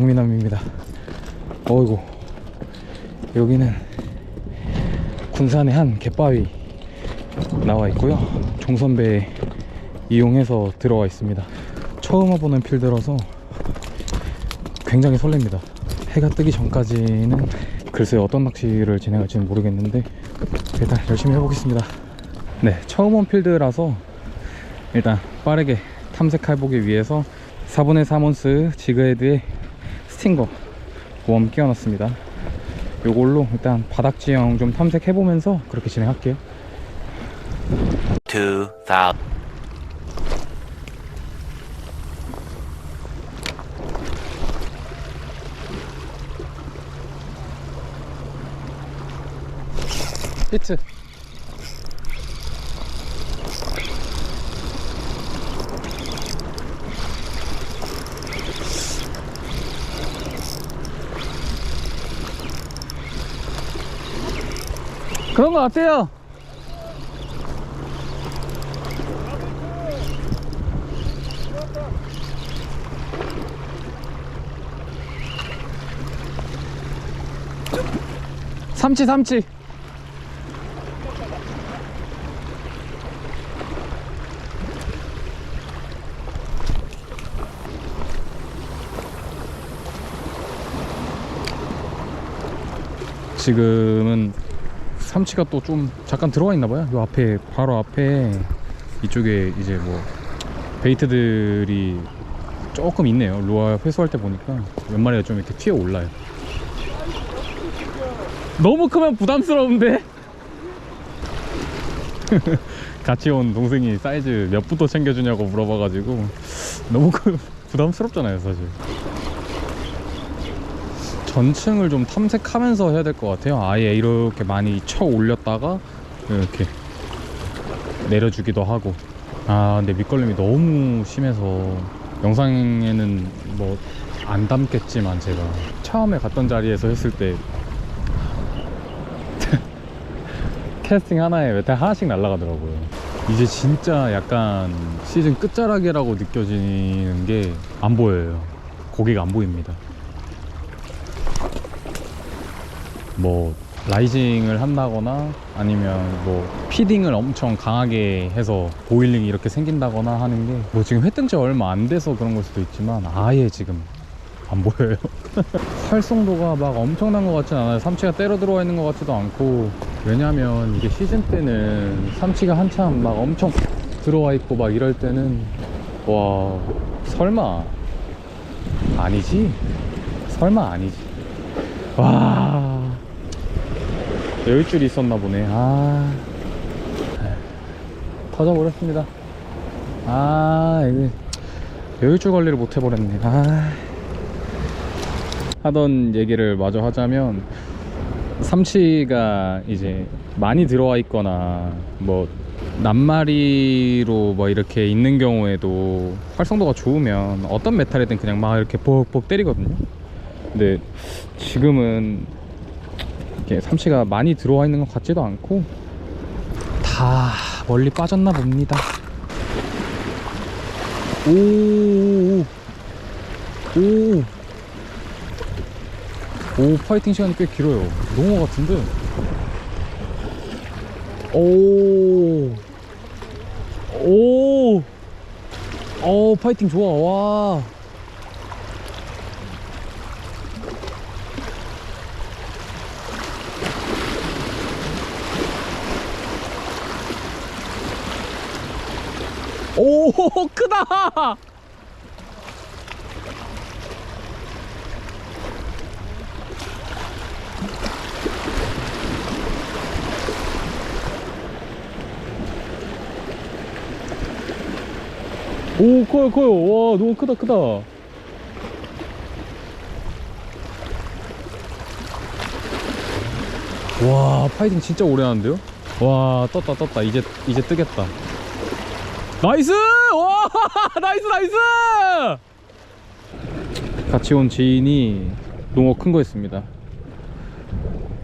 네, 낭미남입니다. 어이구, 여기는 군산의 한 갯바위 나와 있고요. 종선배 이용해서 들어와 있습니다. 처음 와보는 필드라서 굉장히 설렙니다. 해가 뜨기 전까지는 글쎄 어떤 낚시를 진행할지는 모르겠는데 일단 열심히 해보겠습니다. 네, 처음 온 필드라서 일단 빠르게 탐색해보기 위해서 4분의 3온스 지그헤드에 스팅거 웜 끼워놨습니다. 요걸로 일단 바닥 지형 좀 탐색해보면서 그렇게 진행할게요. 2000. 히트. 그런 것 같아요. 삼치 삼치. 지금은 삼치가 또 좀 잠깐 들어와 있나 봐요. 요 앞에 바로 앞에 이쪽에 이제 뭐 베이트들이 조금 있네요. 로아 회수할 때 보니까 몇 마리가 좀 이렇게 튀어 올라요. 너무 크면 부담스러운데. 같이 온 동생이 사이즈 몇 부터 챙겨주냐고 물어봐가지고 너무 크 부담스럽잖아요, 사실. 전층을 좀 탐색하면서 해야 될 것 같아요. 아예 이렇게 많이 쳐 올렸다가 이렇게 내려주기도 하고. 아, 근데 밑걸림이 너무 심해서 영상에는 뭐 안 담겠지만 제가 처음에 갔던 자리에서 했을 때 캐스팅 하나에 메탈 하나씩 날아가더라고요. 이제 진짜 약간 시즌 끝자락이라고 느껴지는 게 안 보여요. 고기가 안 보입니다. 뭐 라이징을 한다거나 아니면 뭐 피딩을 엄청 강하게 해서 보일링이 이렇게 생긴다거나 하는 게 뭐 지금 회 뜬 지 얼마 안 돼서 그런 걸 수도 있지만 아예 지금 안 보여요. 활성도가 막 엄청난 것 같진 않아요. 삼치가 때려 들어와 있는 것 같지도 않고. 왜냐면 이게 시즌 때는 삼치가 한참 막 엄청 들어와 있고 막 이럴 때는 와 설마 아니지? 설마 아니지? 와 여유 줄이 있었나 보네. 아. 터져버렸습니다. 아, 이게 여유줄 관리를 못 해버렸네. 아. 하던 얘기를 마저 하자면, 삼치가 이제 많이 들어와 있거나, 뭐, 낱마리로 뭐 이렇게 있는 경우에도 활성도가 좋으면 어떤 메탈이든 그냥 막 이렇게 뻑뻑 때리거든요. 근데 지금은 이렇게 삼치가 많이 들어와 있는 것 같지도 않고 다 멀리 빠졌나 봅니다. 오, 오, 오, 파이팅 시간이 꽤 길어요. 농어 같은데. 오, 오, 오, 파이팅 좋아. 와. 오 크다. 오 커요 커요. 와 너무 크다 크다. 와 파이팅 진짜 오래 하는데요? 와 떴다 떴다. 이제 이제 뜨겠다 나이스! 와! 나이스 나이스! 같이 온 지인이 농어 큰 거 했습니다.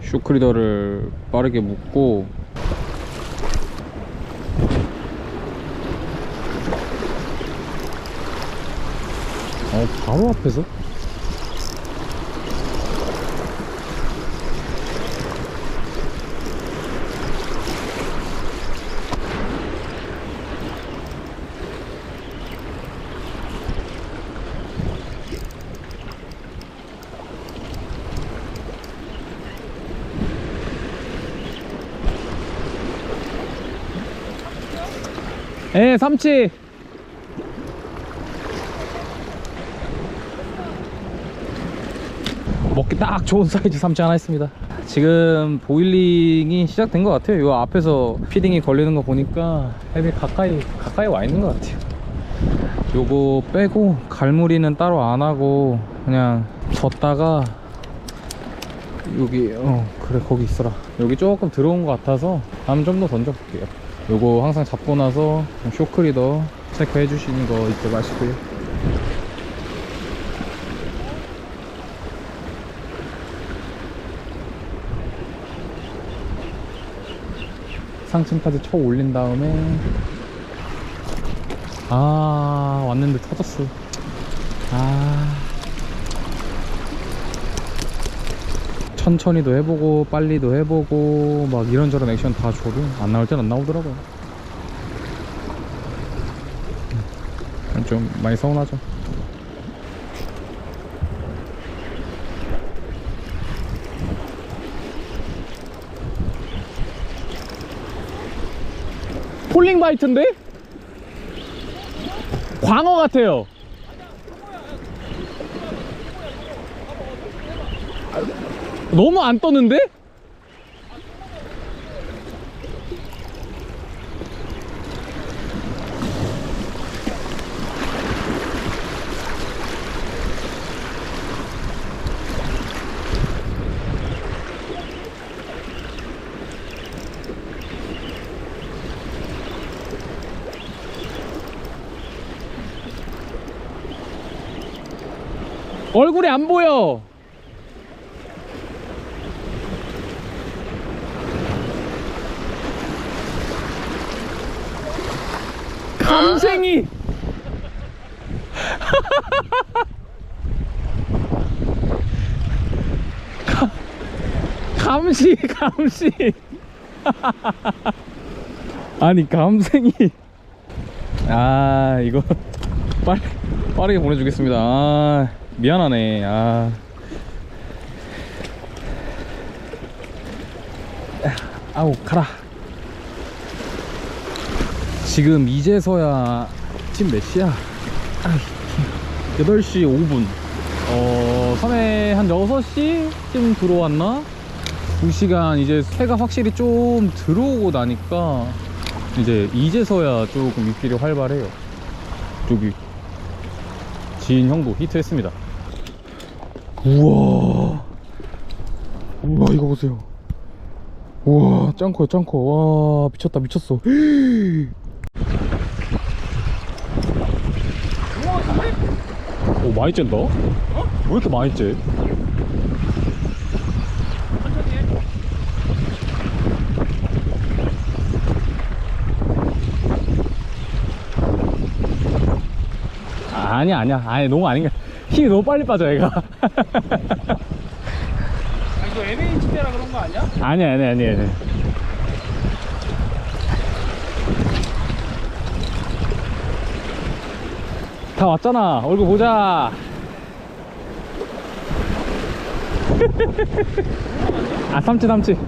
쇼크리더를 빠르게 묶고 어 바로 앞에서? 예, 삼치. 먹기 딱 좋은 사이즈 삼치 하나 있습니다. 지금 보일링이 시작된 것 같아요. 이 앞에서 피딩이 걸리는 거 보니까 햄이 가까이 가까이 와 있는 것 같아요. 요거 빼고 갈무리는 따로 안 하고 그냥 뒀다가 여기 어 그래 거기 있어라 여기 조금 들어온 것 같아서 다음 좀 더 던져볼게요 요거 항상 잡고 나서 좀 쇼크리더 체크해 주시는 거 잊지 마시고요. 상층까지 쳐 올린 다음에 아 왔는데 터졌어. 아 천천히도 해보고 빨리도 해보고 막 이런저런 액션 다 줘도 안 나올 땐 안 나오더라고요. 음, 좀 많이 서운하죠. 폴링 바이트인데? 광어 같아요 너무 안 떴는데? 얼굴이 안 보여. 감생이. 가- 감시 감시. 아니 감생이. 아 이거 빨리 빠르게 보내주겠습니다. 아 미안하네. 아. 아우 가라 지금 이제서야 지금 몇 시야? 아, 8시 5분. 어 섬에 한 6시쯤 들어왔나? 2시간 이제 해가 확실히 좀 들어오고 나니까 이제 이제서야 조금 입질이 활발해요. 저기. 지인 형도 히트했습니다. 우와. 우와 이거 보세요. 우와 짱커야 짱커. 와 미쳤다 미쳤어 많이 쨘다 어? 왜 이렇게 많이 째? 아, 아니야 아니야 아니 너무 아닌 게 힘이 너무 빨리 빠져 얘가 아, 이거 MH 때라 그런 거 아니야? 아니야 아니야 아니야 아니야. 다 왔잖아. 얼굴 보자. 아 삼치 삼치.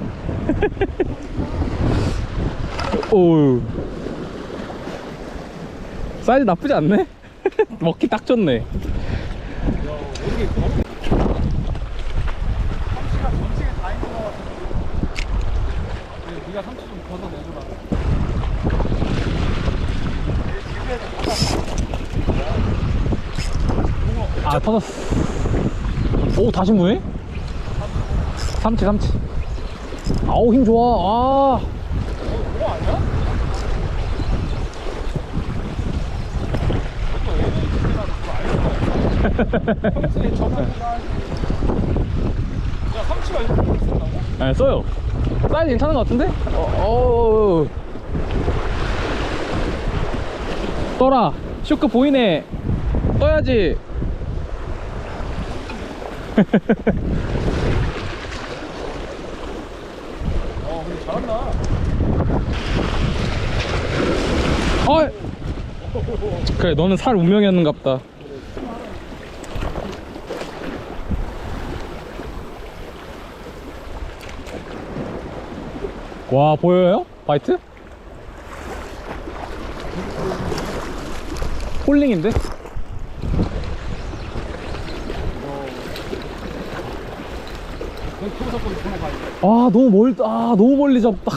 오우. 사이즈 나쁘지 않네? 먹기 딱 좋네 삼치가 전체에 다 있는 거 같은데. 네가 삼치 좀 걷어 내줘라. 아 터졌어. 오 다시 무네 삼치 삼치. 아우 힘 좋아. 아? 평소에 야 삼치가 이렇게 있다고? 네, 써요. 사이즈 괜찮은 것 같은데? 어, 어. 떠라. 쇼크 보이네. 떠야지 어 근데 잘한다. 어 그래 너는 살 운명이었는갑다 와 보여요? 바이트? 폴링인데? 그 초소권 전에 가야 돼. 아 너무 멀, 아 너무 멀리 잡다.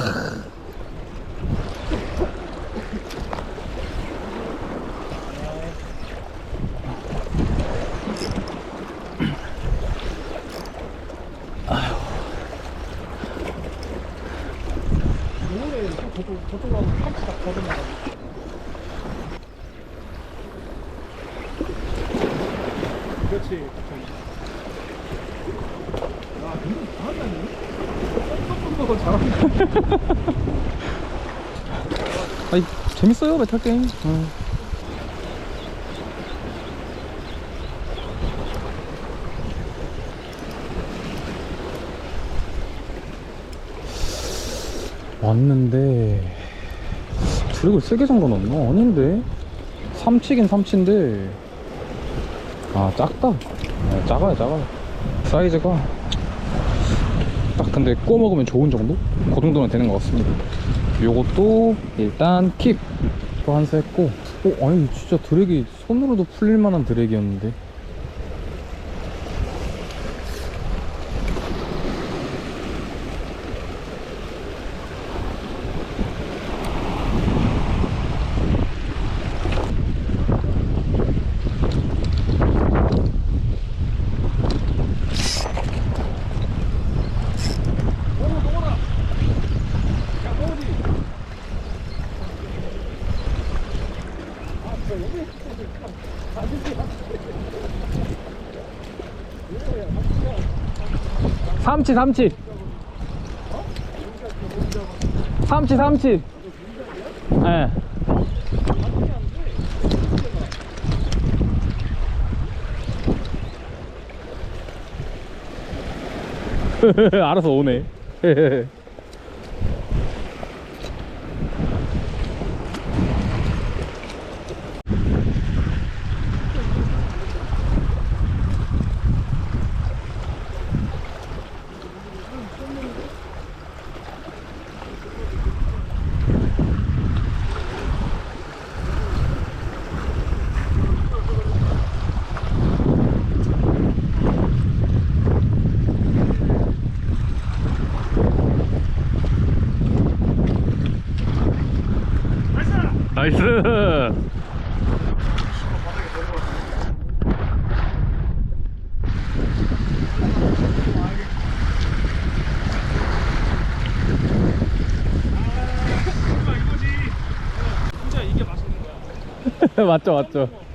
오늘 또 저쪽 저쪽으로 한치 딱 거듭나가지고. 그렇지. 야, 근데 잘한다니? 잘한다. 아니 재밌어요 메탈 게임. 어. 왔는데 드랙을 세게 잠가놨나? 아닌데 삼치긴 삼치인데 아 작다 아, 작아요 작아요 사이즈가 딱 근데 구워 먹으면 좋은 정도? 그 정도는 되는 것 같습니다. 요것도 일단 킵. 또 한 수 했고. 어 아니 진짜 드랙이 손으로도 풀릴 만한 드랙이었는데 삼치 삼치. 삼치 삼치. 예. 알아서 오네 나이스. 맞죠 맞죠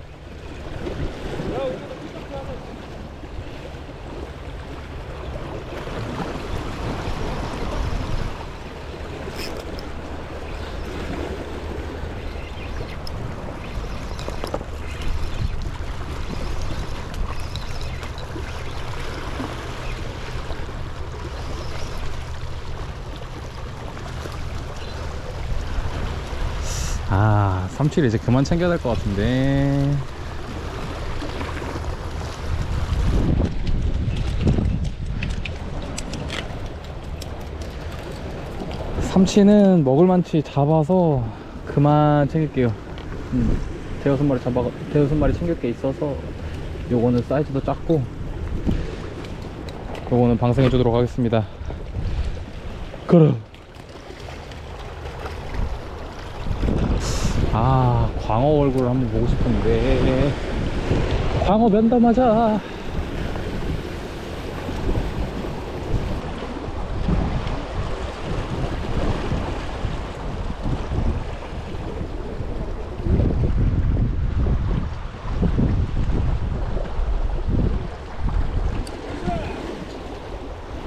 삼치를 이제 그만 챙겨야 될 것 같은데. 삼치는 먹을만치 잡아서 그만 챙길게요. 음, 대여섯 마리 잡아 대여섯 마리 챙길 게 있어서 요거는 사이즈도 작고 요거는 방생해 주도록 하겠습니다. 그럼 아 광어 얼굴을 한번 보고 싶은데. 광어 면담하자.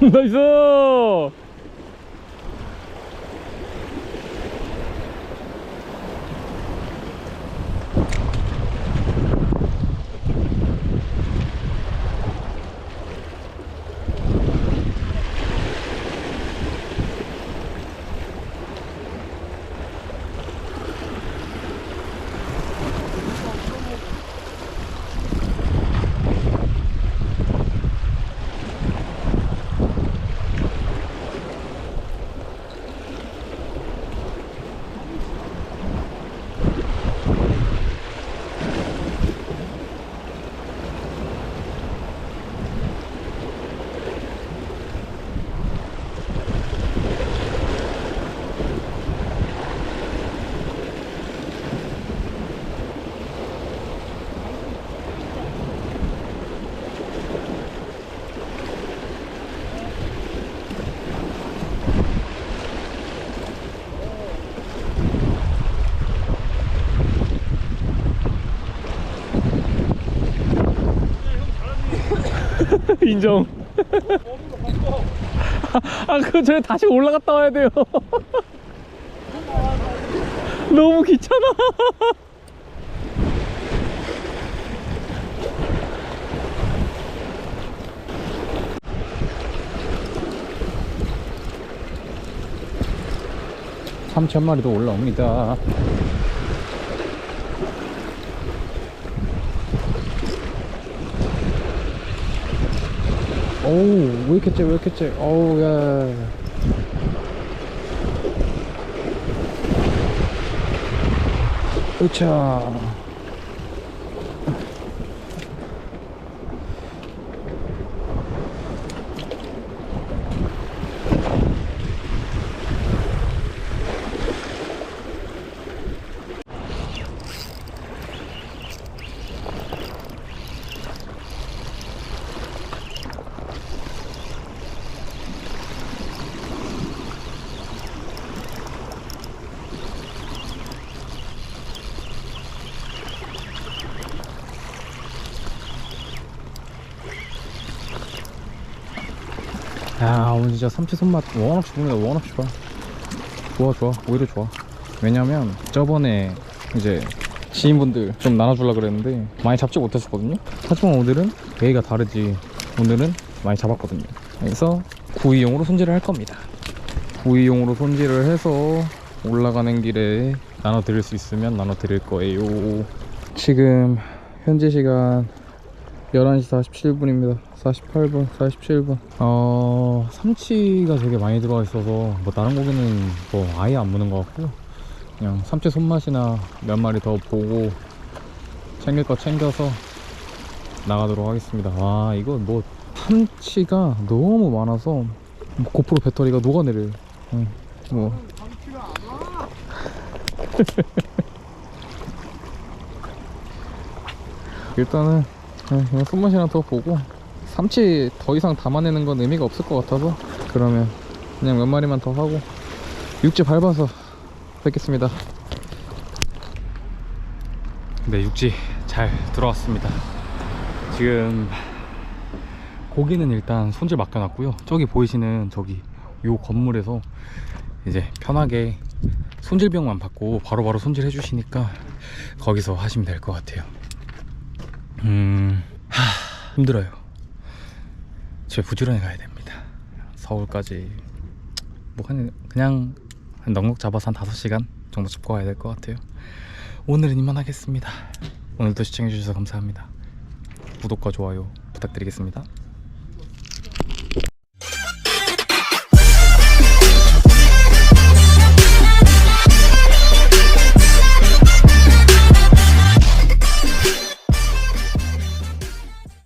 나이스 인정. 아, 그거 저희 다시 올라갔다 와야 돼요. 너무 귀찮아. 삼천 마리도 올라옵니다. 오우 왜 이렇게 째, 왜 이렇게 째? 어우 야. 으차. 야 오늘 진짜 삼치 손맛 원없이 보는데 원없이 봐 좋아 좋아. 오히려 좋아. 왜냐면 저번에 이제 지인분들 좀 나눠주려 그랬는데 많이 잡지 못했었거든요. 하지만 오늘은 베이가 다르지. 오늘은 많이 잡았거든요. 그래서 구이용으로 손질을 할 겁니다. 구이용으로 손질을 해서 올라가는 길에 나눠 드릴 수 있으면 나눠 드릴 거예요. 지금 현재 시간 11시 47분입니다. 48분, 47분. 어, 삼치가 되게 많이 들어가 있어서 뭐 다른 고기는 뭐 아예 안 무는 것 같고요. 그냥 삼치 손맛이나 몇 마리 더 보고 챙길 거 챙겨서 나가도록 하겠습니다. 와, 이거 뭐 삼치가 너무 많아서 뭐 고프로 배터리가 녹아내려요. 응, 뭐 일단은 네, 그냥 손맛이나 더 보고 삼치 더 이상 담아내는 건 의미가 없을 것 같아서 그러면 그냥 몇 마리만 더 하고 육지 밟아서 뵙겠습니다. 네 육지 잘 들어왔습니다. 지금 고기는 일단 손질 맡겨놨고요. 저기 보이시는 저기 요 건물에서 이제 편하게 손질병만 받고 바로바로 손질해 주시니까 거기서 하시면 될 것 같아요 음, 하, 힘들어요. 저 부지런히 가야 됩니다. 서울까지 뭐 그냥 그냥 한 넉넉 잡아서 한 5시간 정도 잡고 가야 될 것 같아요. 오늘은 이만하겠습니다. 오늘도 시청해 주셔서 감사합니다. 구독과 좋아요 부탁드리겠습니다.